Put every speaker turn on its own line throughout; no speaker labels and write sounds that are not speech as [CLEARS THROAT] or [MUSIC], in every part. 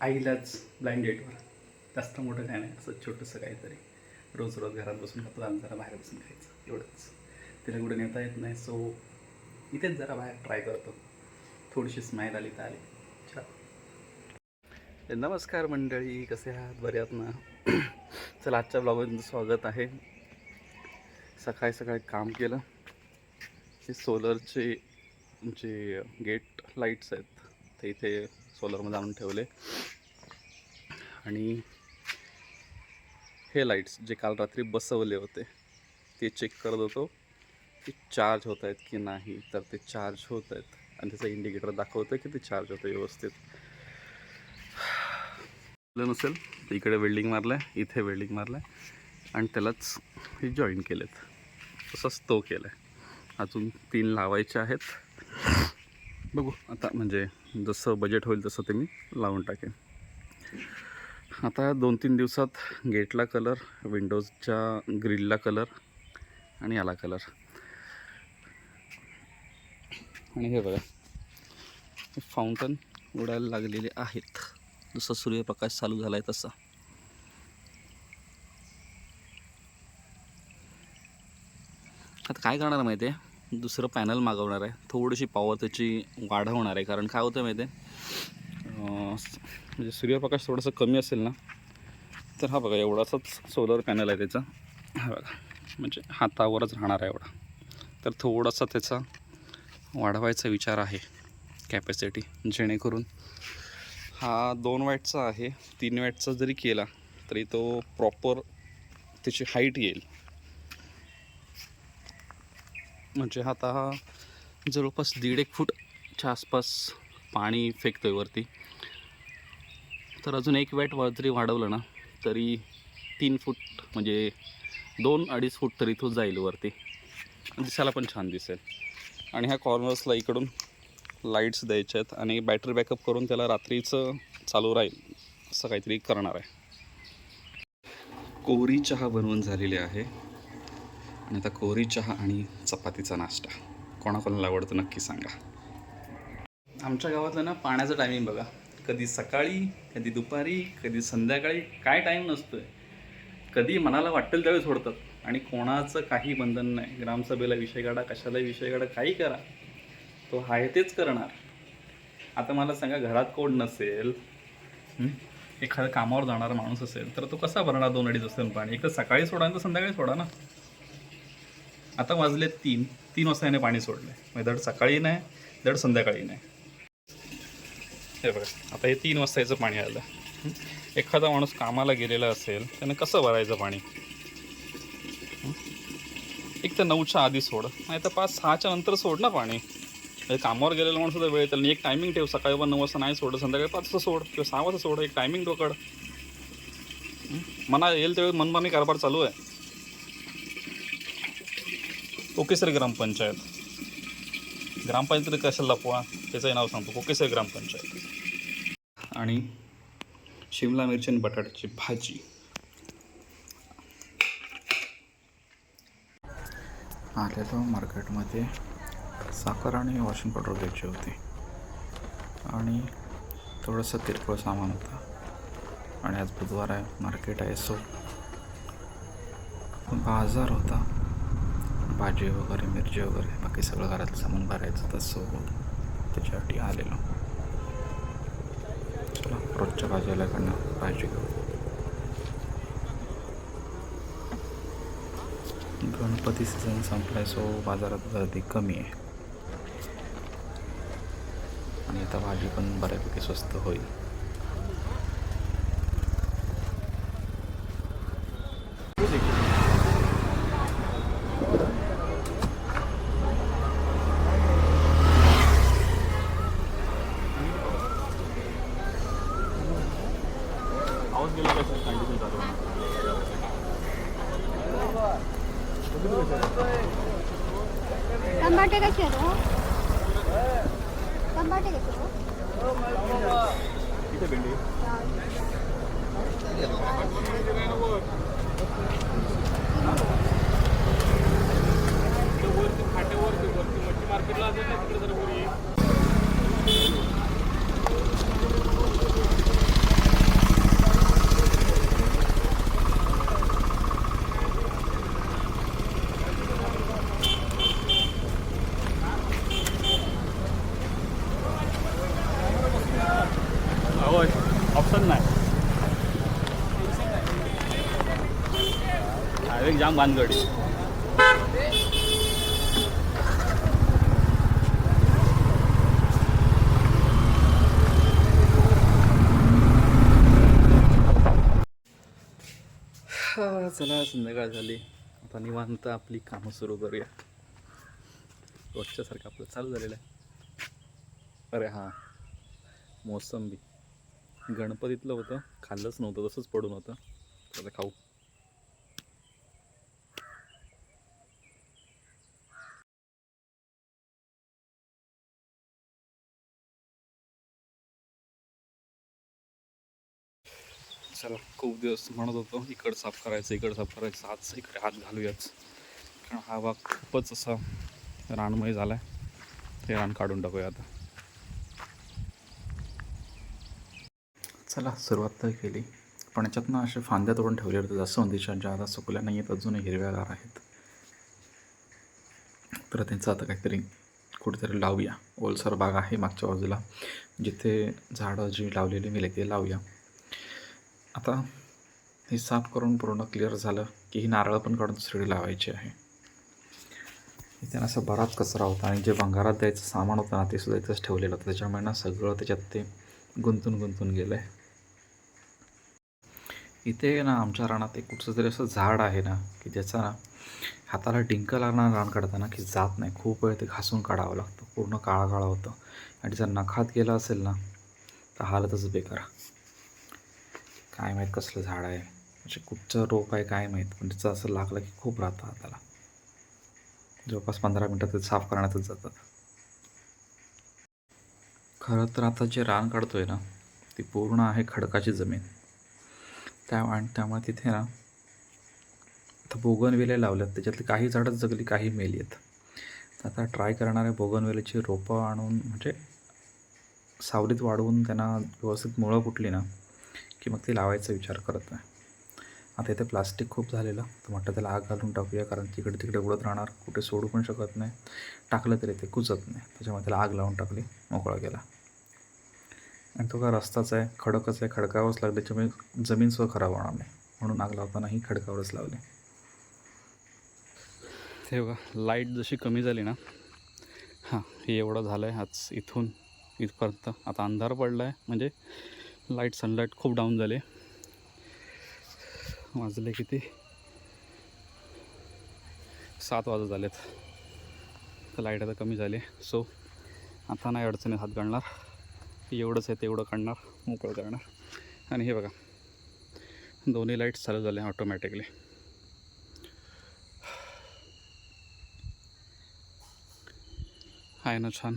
आईलाच blind डेटवर जास्त मोठं काय नाही असं छोटंसं काहीतरी. रोज रोज घरात बसून खातो आणि जरा बाहेर बसून खायचं एवढंच. तिला कुठे नेता येत नाही सो इथेच जरा बाहेर ट्राय करतो. थोडीशी स्माईल आली तर आली. चला. नमस्कार मंडळी कसे आहात? बरे आहात ना? [CLEARS THROAT] चला आजच्या ब्लॉगमध्ये स्वागत आहे. सकाळी सकाळी काम केलं. हे सोलरचे जे गेट लाईट्स आहेत ते इथे सोलरमध्ये आणून ठेवले. आणि हे लाईट्स जे काल रात्री बसवले होते ते चेक करत होतो की चार्ज होत आहेत की नाही. तर ते चार्ज होत आहेत. आणि त्याचा इंडिकेटर दाखवतं की ते चार्ज होतं व्यवस्थित. नसेल इकडे वेल्डिंग मारलं आहे इथे वेल्डिंग मारलं आहे आणि त्यालाच हे जॉईन केलेत. तसंच तो केला आहे अजून तीन लावायचे आहेत. बघू. आता म्हणजे जसं बजेट होईल तसं ते मी लावून टाकेन. आता दोन तीन दिवसात गेटला कलर विंडोजच्या ग्रिलला कलर आणि याला कलर आणि हे बघा. फाउंटन उडायला लागलेले आहेत. जसं सूर्यप्रकाश चालू झाला आहे तसा. आता काय करणार माहिती आहे दुसरं पॅनल मागवणार आहे. थोडीशी पॉवर त्याची वाढवणार आहे. कारण काय होतं माहिती आहे म्हणजे सूर्यप्रकाश थोडंसं कमी असेल ना तर हा बघा एवढासाच सोलर पॅनल आहे त्याचा. हा बघा म्हणजे हातावरच राहणार आहे एवढा. तर थोडासा त्याचा वाढवायचा विचार आहे कॅपॅसिटी जेणेकरून हा दोन वॅटचा आहे तीन वॅटचा जरी केला तरी तो प्रॉपर त्याची हाईट येईल. म्हणजे आता हा जवळपास दीड एक फूटच्या आसपास पाणी फेकतो आहे वरती. तर अजून एक वॅट जरी वाढवलं ना तरी तीन फूट म्हणजे दोन अडीच फूट तरी तो जाईल वरती. दिसायला पण छान दिसेल. आणि ह्या कॉर्नर्सला इकडून लाईट्स द्यायच्या आहेत आणि बॅटरी बॅकअप करून त्याला रात्रीचं चालू राहील असं काहीतरी करणार आहे. कोरी चहा बनवून झालेली आहे. आणि आता कोरी चहा आणि चपातीचा नाश्ता. कोणाकोणाला आवडतं नक्की सांगा. आमच्या गावातलं ना पाण्याचं टायमिंग बघा. कधी सकाळी कधी दुपारी कधी संध्याकाळी काय टाईम नसतोय. कधी मनाला वाटेल त्यावेळी सोडतात. आणि कोणाचं काही बंधन नाही. ग्रामसभेला विषय काढा कशाला विषय काढा काही करा. तो आहे तेच करणार. आता मला सांगा घरात कोण नसेल एखाद्या एखादा कामावर जाणारा माणूस असेल तर तो कसा भरणार दोन अडीच असेल पाणी? एक तर सकाळी सोडा तर संध्याकाळी सोडा ना. आता वाजले तीन. तीन वाजता याने पाणी सोडलं आहे म्हणजे धड सकाळी नाही धड संध्याकाळी नाही. हे बघा आता हे तीन वाजता याचं पाणी आलं. एखादा माणूस कामाला गेलेला असेल त्याने कसं भरायचं पाणी? एक तर नऊच्या आधी सोड. नाही तर पाच सहाच्या नंतर सोड ना पाणी. म्हणजे कामावर गेलेला माणूस होता वेळ त्याला एक टायमिंग ठेव. सकाळी पण नऊ वाजता नाही सोड संध्याकाळी पाच वाजता सोड किंवा सहा वाजता सोड एक टायमिंग डोकड मना येईल त्यावेळी मनमानी कारभार चालू आहे. कोकेसर ग्रामपंचायत. ग्रामपंचायत कशाला लपवा? त्याचंही नाव सांगतो. कोकेसर ग्रामपंचायत. आणि शिमला मिरची आणि बटाट्याची भाजी. आलेलो मार्केटमध्ये साखर आणि वॉशिंग पावडर घ्यायची होती. आणि थोडंसं किरकोळ सामान होतं. आणि आज बुधवार आहे मार्केट आहे सो बाजार होता. भाजी वगैरे मिरची वगैरे बाकी सगळं घरातलं सामान भरायचं तर सो त्याच्यासाठी आलेलो. चला रोजच्या भाजीवाल्याकडनं भाजी घेऊ गणपती सीझन संपलाय सो बाजारात गर्दी कमी आहे. आणि आता भाजी पण बऱ्यापैकी स्वस्त होईल.
टमाटे कसे आहेत हो? टमाटे कसे हो?
होय मानगड हा, चला संध्याकाळ झाली. आता निवांत आपली कामं सुरू करूया. रोजच्यासारखं आपलं चालू झालेलं आहे. अरे हां मोसंबी. गणपतीतलं होतं खाल्लंच नव्हतं तसंच पडून होतं. आता खाऊ. चला खूप दिवस म्हणत होतो इकडं साफ करायचं इकड साफ करायचं आज इकडे हात घालूयाच कारण हा भाग खूपच असा रानमय झाला आहे ते रान काढून टाकूया आता. चला सुरुवात तर केली. पण याच्यातनं असे फांद्या तोडून ठेवले होते. जास्त ज्या आता सुकल्या नाही आहेत अजूनही हिरव्यागार आहेत. तर त्यांचं आता काहीतरी कुठेतरी लावूया. ओलसर बाग आहे मागच्या बाजूला. जिथे झाडं जी लावलेली मिळेल ते लावूया. आता हे साफ करून पूर्ण क्लिअर झालं की ही नारळं पण काढून दुसरीकडे लावायची आहे. इथे ना असं बराच कचरा होता आणि जे भंगारात द्यायचं सामान होतं ना ते सुद्धा इथंच ठेवलेलं होतं. त्याच्यामुळे ना सगळं त्याच्यात ते गुंतून गुंतून गेलं आहे इथे ना आमच्या रानात एक कुठचं तरी असं झाड आहे ना की ज्याचा ना हाताला डिंक लागणार रान काढताना की जात नाही. खूप वेळ ते घासून काढावं लागतं. पूर्ण काळा काळा होतं. आणि जर नखात गेलं असेल ना तर हालतच बेकार. काय माहीत कसलं झाड आहे. असे कुठचं रोप आहे काय माहीत. पण त्याचं असं लागलं की खूप राहतं हाताला. जवळपास पंधरा मिनटात ते साफ करण्यातच जातात खरं तर आता जे रान काढतो आहे ना ती पूर्ण आहे खडकाची जमीन. त्या आणि त्यामुळे तिथे ना आता बोगनवेले लावल्यात. त्याच्यातली काही झाडं जगली काही मेली आहेत. तर आता ट्राय करणारे बोगनवेलेची रोपं आणून म्हणजे सावलीत वाढवून त्यांना व्यवस्थित मुळं फुटली ना की मग ते लावायचा विचार करत नाही. आता इथे प्लास्टिक खूप झालेलं. तर म्हटलं त्याला आग घालून टाकूया कारण तिकडे तिकडे उडत राहणार. कुठे सोडू पण शकत नाही. टाकलं तरी ते कुजत नाही. त्याच्यामुळे त्याला आग लावून टाकली. मोकळा गेला आणि तो का रस्ताच आहे. खडकच आहे. खडकावरच लागलं. त्याच्यामुळे जमीनसुद्धा खराब होणार नाही. म्हणून आग लावतानाही खडकावरच लावली. ते बघा लाइट जशी कमी झाली ना हां हे एवढं झालं आहे आज इथून इथपर्यंत. आता अंधार पडला आहे म्हणजे लाइट सनलाईट खूप डाऊन झाले. वाजले किती? सात वाजत झालेत. तर लाइट आता कमी झाली. सो आता नाही अडचणीत हात घालणार. एवढंच आहे तेवढं काढणार मोकळं करणार. आणि हे बघा दोन्ही लाइट चालू झाले ऑटोमॅटिकली आहे ना छान.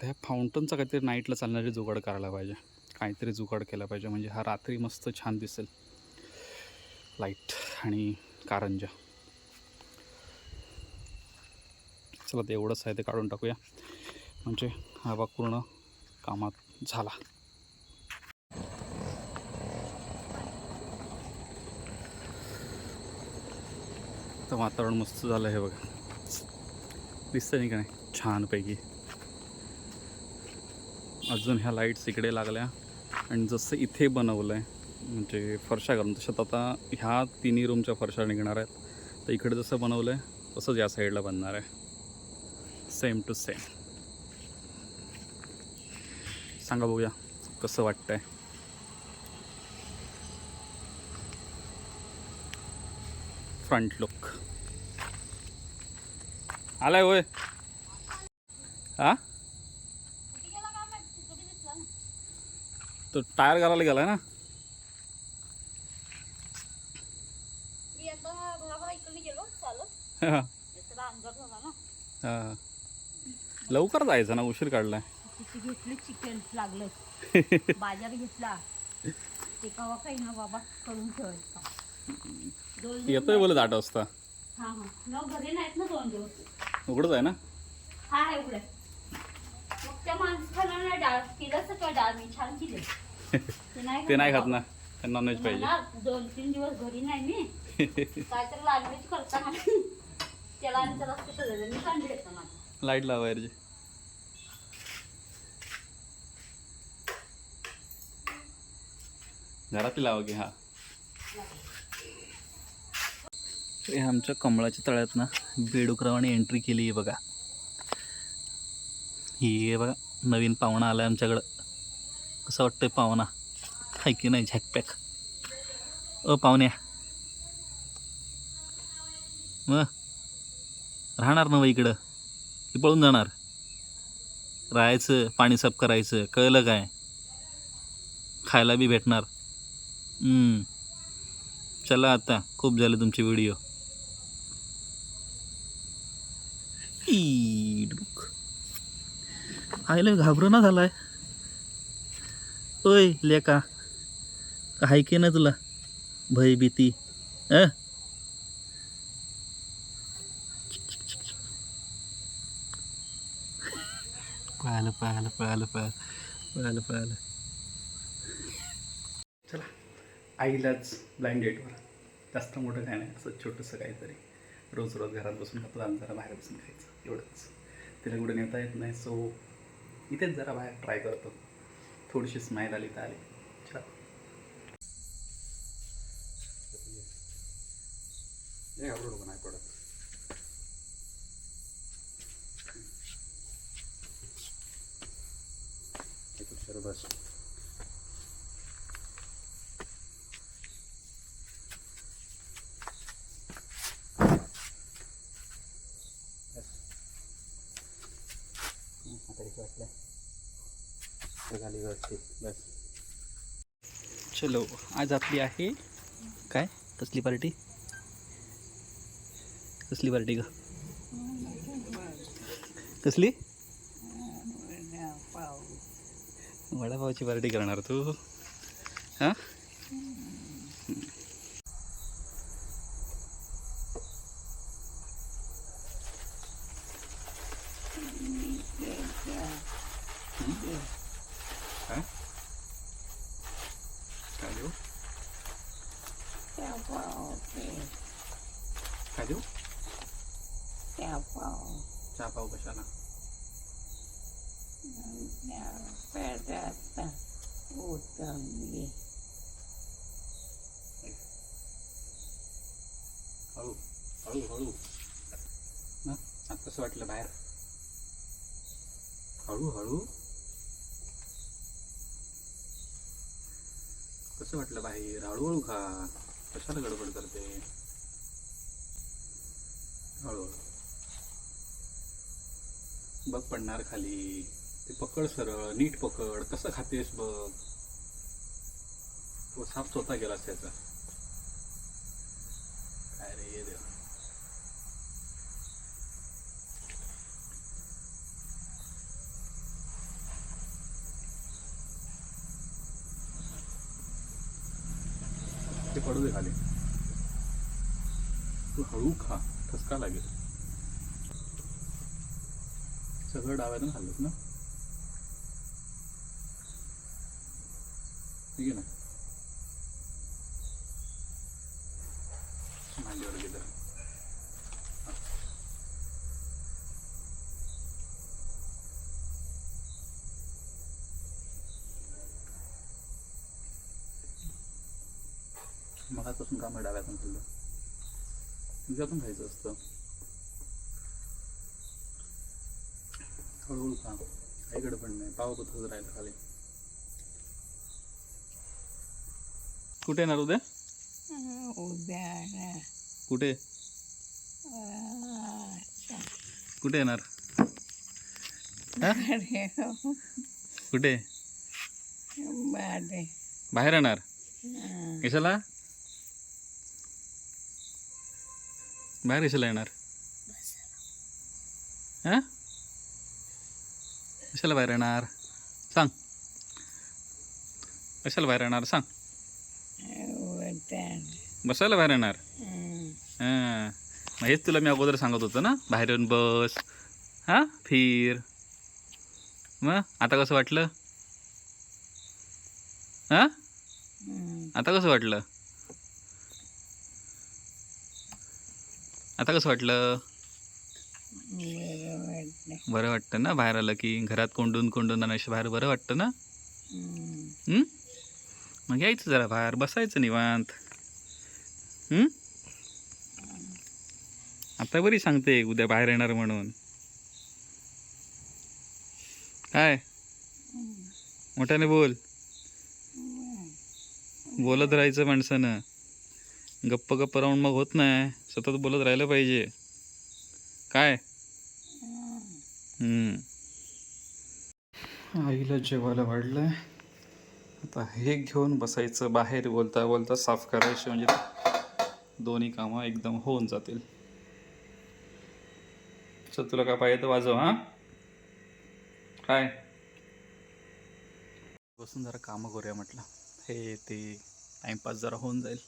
आता ह्या फाउंटनचा काहीतरी नाईटला चालणारी जुगाड करायला पाहिजे. काहीतरी जुगाड केला पाहिजे. म्हणजे हा रात्री मस्त छान दिसेल. लाइट आणि कारंजा. चला ते एवढंच आहे ते काढून टाकूया. म्हणजे हा भाग पूर्ण कामात झाला. तर वातावरण मस्त झालं हे बघा. दिसतं नाही का नाही? छानपैकी. अजून ह्या लाईट्स इकडे लागल्या. आणि जसं इथे बनवलं आहे म्हणजे फरशा घालून तशात आता ह्या तिन्ही रूमच्या फरशा निघणार आहेत. तर इकडे जसं बनवलं आहे तसंच या साईडला बनणार आहे. सेम टू सेम सांगा बघूया कसं वाटतंय? फ्रंट लुक आलाय होय? हा तो टायर घालायला गेलाय ना?
मी आता भराभरा इकडे गेलो चालत.
हा.
त्याला अंधार झाला ना.
हा. लवकर जायचं ना उशीर काढलाय.
तिथे घेतली चिकन लागलं. [LAUGHS] बाजार घेतला. ते कवा काही ना बाबा करून ठेवायचा.
येतोय बोलत आठ वाजता. उघडच आहे ना?
हा उघडे मग त्या माणसाला नाही डाळ केलं सकाळ डाळ मी छान केली. ते नाही
ते नाही खात. ना त्यांना नॉनव्हेज पाहिजे.
दोन तीन दिवस घरी नाही मी. काहीतरी त्याला आणि त्याला
लाइट लावायची घरातली लावा की हा. हे आमच्या कमळाच्या तळ्यात ना बेडुकरावाने एंट्री केली आहे बघा. ही आहे बघा. नवीन पाहुणा आला आहे आमच्याकडं. कसं आहे पाहुणा? आहे की नाही झॅकपॅक? अ पाहुण्या. मग राहणार ना मग इकडं? की पळून जाणार? राहायचं पाणी साफ करायचं कळलं काय? खायला बी भेटणार. चला आता खूप झाले तुमचे व्हिडिओ बुक आईला घाबरणा झालाय. ओय लेका. हाय की ना तुला भय भीती. अ? पळालं पळालं पळालं पळालं पळालं पळालं चला. आईलाच ब्लाइंड डेटवर जास्त मोठं काय नाही. असं छोटंसं काहीतरी. रोज रोज घरात बसून खातो आणि जरा बाहेर बसून खायचं. एवढंच. तिला कुठं नेता येत नाही. सो इथेच जरा बाहेर ट्राय करतो. थोडीशी स्माईल आली तर आली. चला. नाही आवडू नाही पडत एक बस बस. चलो आज आपली आहे काय? कसली पार्टी? कसली पार्टी ग? कसली? वडापावची पार्टी करणार तू. हां काय काय देऊ काय देऊ चहा पाव कशाला? हळू हळू हळू. ना आता कसं वाटलं बाहेर? हळू हळू. कसं वाटलं बाहेर? हळूहळू खा. कशाला गडबड करते? हळूहळू बघ पडणार खाली. ते पकड सरळ नीट पकड. कसं खातेस बघ. तो साप स्वतः गेलास त्याचा काय रे देवा ते पडू दे खाली तू हळू खा ठसका लागेल. सगळं डाव्यातून खाल्लंस ना? ठीक आहे ना? मांडीवर गेलं. मगापासून काम आहे डाव्यातून खाल्लं तुझ्यातून खायचं असतं. हळूहळू खा. काही गडबड नाही. पाव तसंच राहिलं खाली. कुठे येणार उद्या?
उद्या
कुठे? कुठे येणार? हा? कुठे? बाहेर. येणार? कशाला? बाहेर कशाला येणार? हा? कशाला बाहेर येणार? सांग. कशाला बाहेर येणार? सांग. बसायला बाहेर येणार? हां. मग हेच तुला मी अगोदर सांगत होतो ना बाहेर येऊन बस. हां? फिर. मग आता कसं वाटलं? हां? आता कसं वाटलं? आता कसं वाटलं? बरं वाटतं ना बाहेर आलं की घरात कोंडून कोंडून आणण्याशी बाहेर बरं वाटतं ना? हं? मग यायचं जरा बाहेर बसायचं निवांत. हम्म? आता बरी सांगते उद्या बाहेर येणार म्हणून. काय? मोठ्याने बोल. बोलत राहायचं माणसानं. गप्प गप्प राहून मग होत नाही. सतत बोलत राहिलं पाहिजे. काय? हम्म. आईला जेवायला वाढलंय. आता हे घेऊन बसायचं बाहेर बोलता बोलता साफ करायचे म्हणजे दोन्ही कामं एकदम होऊन जातील. चल तुला काय पाहिजे तर वाजव हा? काय? बसून जरा कामं करूया म्हटलं. हे ते टाइमपास जरा होऊन जाईल.